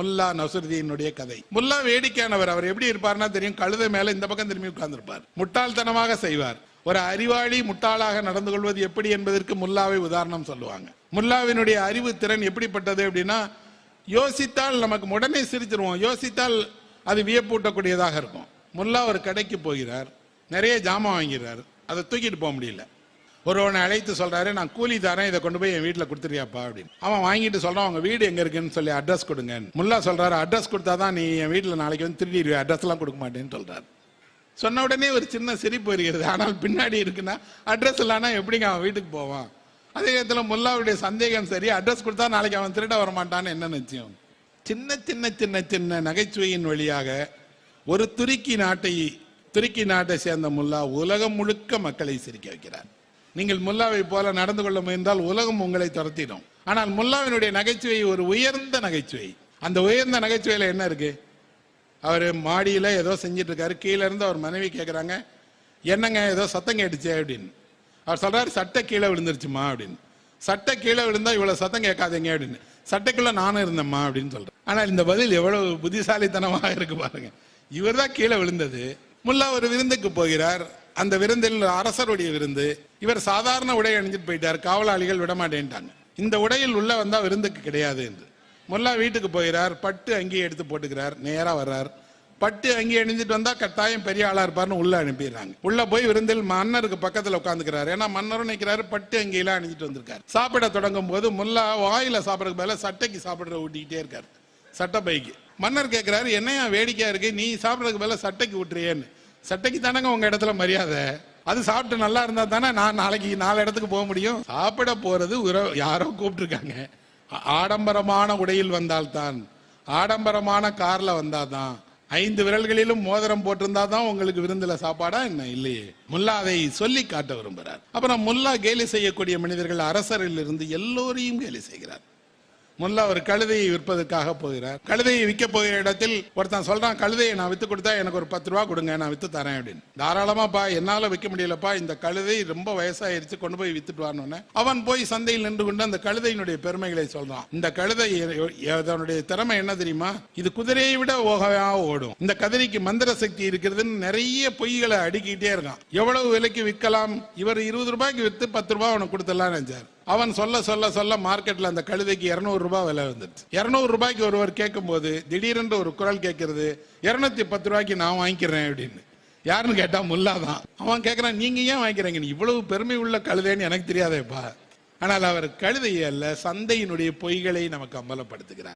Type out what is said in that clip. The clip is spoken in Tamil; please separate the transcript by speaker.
Speaker 1: முல்லா நசுருதீனுடைய கதை. முல்லா வேடிக்கையானவர் அவர் எப்படி இருப்பார்னா தெரியும்? கழுதை மேல இந்த பக்கம் திரும்பி உட்கார்ந்திருப்பார். முட்டாள்தனமாக செய்வார். ஒரு அறிவாளி முட்டாளாக நடந்து கொள்வது எப்படி என்பதற்கு முல்லாவை உதாரணம் சொல்லுவாங்க. முல்லாவினுடைய அறிவு திறன் எப்படிப்பட்டது அப்படின்னா யோசித்தால் நமக்கு உடனே சிரிச்சிருவோம். யோசித்தால் அது வியப்பூட்டக்கூடியதாக இருக்கும். முல்லா ஒரு கடைக்கு போகிறார். நிறைய ஜாமான் வாங்கிறார். அதை தூக்கிட்டு போக முடியல. ஒருவனை அழைத்து சொல்றாரு நான் கூலி தரேன் இதை கொண்டு போய் என் வீட்டில் கொடுத்துறியாப்பா அப்படின்னு. அவன் வாங்கிட்டு சொல்றான் அவங்க வீடு எங்க இருக்குன்னு சொல்லி அட்ரஸ் கொடுங்க முல்லா சொல்றாரு அட்ரஸ் கொடுத்தாதான் நீ என் வீட்டில் நாளைக்கு வந்து திருடிடுவே அட்ரஸ் எல்லாம் கொடுக்க மாட்டேன்னு சொல்றாரு. சொன்ன உடனே ஒரு சின்ன சிரிப்பு வருகிறது. ஆனால் பின்னாடி இருக்குன்னா அட்ரஸ் இல்லைன்னா எப்படிங்க அவன் வீட்டுக்கு போவான்? அதே நேரத்தில் முல்லாவுடைய சந்தேகம் சரி அட்ரஸ் கொடுத்தா நாளைக்கு அவன் திருட வரமாட்டான்னு என்ன நிச்சயம்? சின்ன சின்ன சின்ன சின்ன நகைச்சுவையின் வழியாக ஒரு துருக்கி நாட்டை துருக்கி நாட்டை சேர்ந்த முல்லா உலகம் முழுக்க மக்களை சிரிக்க வைக்கிறார். நீங்கள் முல்லாவை போல நடந்து கொள்ள முயன்றால் உலகம் உங்களை துரத்திடும். ஆனால் முல்லாவினுடைய நகைச்சுவை ஒரு உயர்ந்த நகைச்சுவை. அந்த உயர்ந்த நகைச்சுவையில என்ன இருக்கு? அவர் மாடியில் ஏதோ செஞ்சிட்டு இருக்காரு கீழே இருந்து அவர் மனைவி கேட்குறாங்க என்னங்க ஏதோ சத்தம் கேட்டுச்சே அப்படின்னு. அவர் சொல்றாரு சட்டை கீழே விழுந்துருச்சுமா அப்படின்னு. சட்டை கீழே விழுந்தா இவ்வளவு சத்தம் கேட்காதீங்க அப்படின்னு. சட்டைக்குள்ள நானும் இருந்தேம்மா அப்படின்னு சொல்றேன் ஆனால் இந்த பதில் எவ்வளவு புத்திசாலித்தனமாக இருக்கு பாருங்க. இவர் தான் கீழே விழுந்தது. முல்லா ஒரு விருந்துக்கு போகிறார். அந்த விருந்தில் அரசருடைய விருந்து. இவர் சாதாரண உடை அணிஞ்சிட்டு போயிட்டார். காவலாளிகள் விட மாட்டேன்ட்டாங்க. இந்த உடையில் உள்ள வந்தால் விருந்துக்கு கிடையாது என்று. முல்லா வீட்டுக்கு போகிறார் பட்டு அங்கேயே எடுத்து போட்டுக்கிறார். நேராக வர்றார். பட்டு அங்கே அணிஞ்சிட்டு வந்தால் கட்டாயம் பெரிய ஆளாக இருப்பார்னு உள்ளே அனுப்பிடுறாங்க. உள்ளே போய் விருந்தில் மன்னருக்கு பக்கத்தில் உட்காந்துக்கிறாரு ஏன்னா மன்னரும் நிற்கிறாரு பட்டு அங்கேயெல்லாம் அணிஞ்சிட்டு வந்திருக்காரு. சாப்பிட தொடங்கும் போது முல்லா வாயில் சாப்பிட்றதுக்கு மேலே சட்டைக்கு சாப்பிட்ற ஊட்டிக்கிட்டே இருக்கார். சட்டை பைக்கு. மன்னர் கேட்குறாரு என்னையா வேடிக்கையாக இருக்கு? நீ சாப்பிட்றதுக்கு மேலே சட்டைக்கு விட்டுறியேன்னு சட்டைக்கு தானங்க உங்கள் இடத்துல மரியாதை? அது சாப்பிட்டு நல்லா இருந்தா தானே நான் நாளைக்கு நாலு இடத்துக்கு போக முடியும்? சாப்பிட போறது உற- யாரோ கூப்பிட்டுருக்காங்க. ஆடம்பரமான உடையில் வந்தால்தான் ஆடம்பரமான கார்ல வந்தாதான் ஐந்து விரல்களிலும் மோதிரம் போட்டிருந்தா தான் உங்களுக்கு விருந்துல சாப்பாடா என்ன? இல்லையே. முல்லா அதை சொல்லி காட்ட விரும்புகிறார். அப்புறம் முல்லா கேலி செய்யக்கூடிய மனிதர்கள் அரசரில் இருந்து எல்லோரையும் கேலி செய்கிறார். முதல்ல அவர் கழுதையை விற்பதற்காக போகிறார். கழுதையை விற்க போகிற இடத்தில் ஒருத்தன் சொல்றான் கழுதையை நான் வித்து கொடுத்தா எனக்கு ஒரு பத்து ரூபா கொடுங்க நான் வித்து தரேன் அப்படின்னு. தாராளமாப்பா என்னால விற்க முடியலப்பா இந்த கழுதை ரொம்ப வயசாயிருச்சு கொண்டு போய் வித்துட்டு வரணும்னு அவன் போய் சந்தையில் நின்று கொண்டு அந்த கழுதையினுடைய பெருமைகளை சொல்றான். இந்த கழுதை அதனுடைய திறமை என்ன தெரியுமா? இது குதிரையை விட ஓகவா ஓடும். இந்த கதிரைக்கு மந்திர சக்தி இருக்கிறதுன்னு நிறைய பொய்களை அடுக்கிட்டே இருக்கான். எவ்வளவு விலைக்கு விற்கலாம்? இவர் இருபது ரூபாய்க்கு வித்து பத்து ரூபாய் அவனுக்கு கொடுத்துடலாம் நினைச்சார். அவன் சொல்ல சொல்ல சொல்ல மார்க்கெட்ல அந்த கழுதைக்கு இருநூறு ரூபாய் விலை வந்துருச்சு இருநூறு ரூபாய்க்கு ஒருவர் கேட்கும்போது திடீரென்று ஒரு குரல் கேட்கறது இருநூத்தி பத்து ரூபாய்க்கு நான் வாங்கிக்கிறேன் அப்படின்னு. யாருன்னு கேட்டா முல்லா தான். அவன் கேட்கறான் நீங்க ஏன் வாங்கிக்கிறீங்க? நீ இவ்வளவு பெருமை உள்ள கழுதைன்னு எனக்கு தெரியாதேப்பா. ஆனால் அவர் கழுதையை அல்ல சந்தையினுடைய பொய்களை நமக்கு அம்பலப்படுத்துகிறார்.